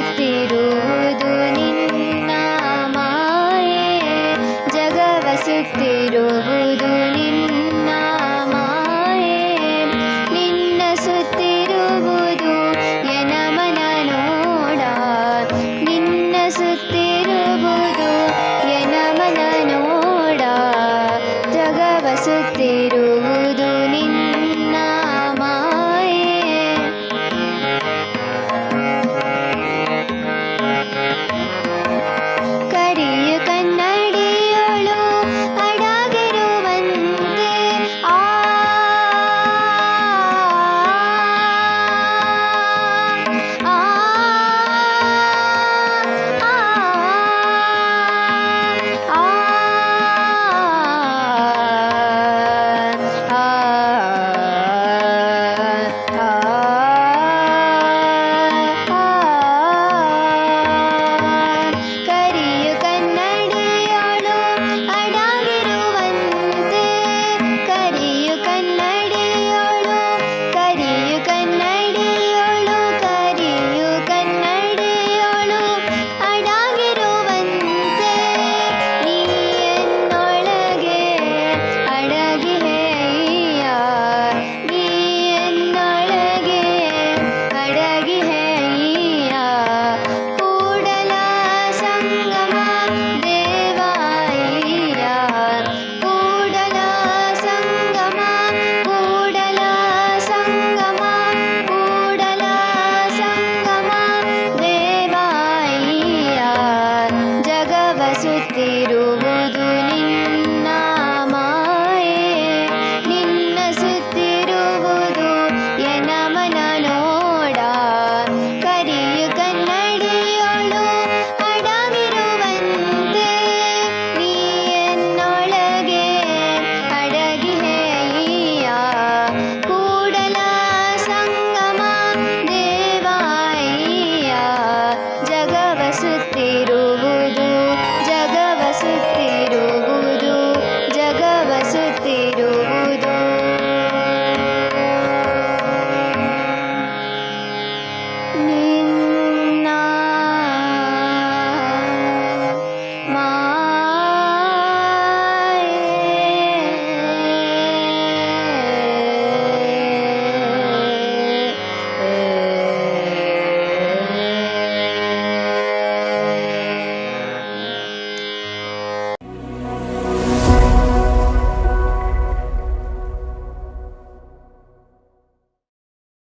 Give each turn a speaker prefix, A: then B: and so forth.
A: ಜಗವಸುತ್ತಿರುವುದು ನಿನ್ನ ಮಾಯೆ ಜಗವಸುತ್ತಿ Cordeiro.